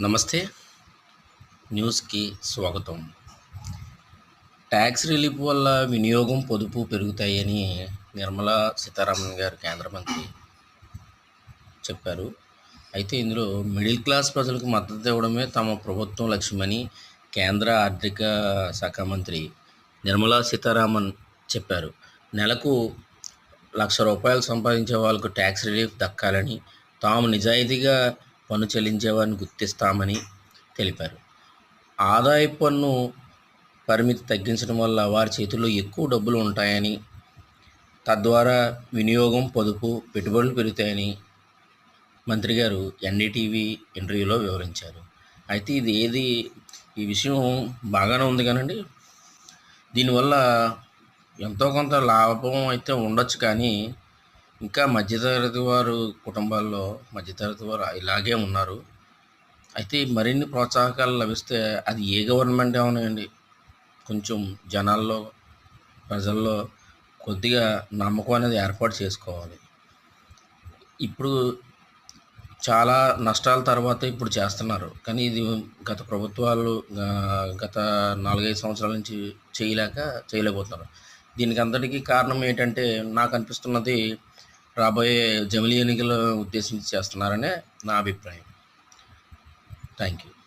నమస్తే. న్యూస్కి స్వాగతం. ట్యాక్స్ రిలీఫ్ వల్ల వినియోగం పొదుపు పెరుగుతాయని నిర్మలా సీతారామన్ గారు కేంద్ర మంత్రి చెప్పారు. అయితే ఇందులో మిడిల్ క్లాస్ ప్రజలకు మద్దతు ఇవ్వడమే తమ ప్రభుత్వం లక్ష్యమని కేంద్ర ఆర్థిక శాఖ మంత్రి నిర్మలా సీతారామన్ చెప్పారు. నెలకు లక్ష రూపాయలు సంపాదించే వాళ్ళకు ట్యాక్స్ రిలీఫ్ దక్కాలని తాము నిజాయితీగా పన్ను చెల్లించే వారిని గుర్తిస్తామని తెలిపారు. ఆదాయ పన్ను పరిమితి తగ్గించడం వల్ల వారి చేతుల్లో ఎక్కువ డబ్బులు ఉంటాయని తద్వారా వినియోగం పొదుపు పెట్టుబడులు పెరుగుతాయని మంత్రి గారు ఎన్డీటీవీ ఇంటర్వ్యూలో వివరించారు. అయితే ఇది ఏది ఈ విషయం బాగానే ఉంది కానండి. దీనివల్ల ఎంతో కొంత లాభం అయితే ఉండొచ్చు కానీ ఇంకా మధ్యతరగతి వారు కుటుంబాల్లో మధ్యతరగతి వారు ఇలాగే ఉన్నారు. అయితే మరిన్ని ప్రోత్సాహకాలు లభిస్తే అది ఏ గవర్నమెంట్ ఏమన్నాయండి కొంచెం జనాల్లో ప్రజల్లో కొద్దిగా నమ్మకం అనేది ఏర్పాటు చేసుకోవాలి. ఇప్పుడు చాలా నష్టాల తర్వాత ఇప్పుడు చేస్తున్నారు. కానీ ఇది గత ప్రభుత్వాలు గత నాలుగైదు సంవత్సరాల నుంచి చేయలేక చేయలేకపోతున్నారు. దీనికి అంతటికీ కారణం ఏంటంటే నాకు అనిపిస్తున్నది రాబోయే జమిలీ ఎన్నికల ఉద్దేశించి చేస్తున్నారనే నా అభిప్రాయం. Thank you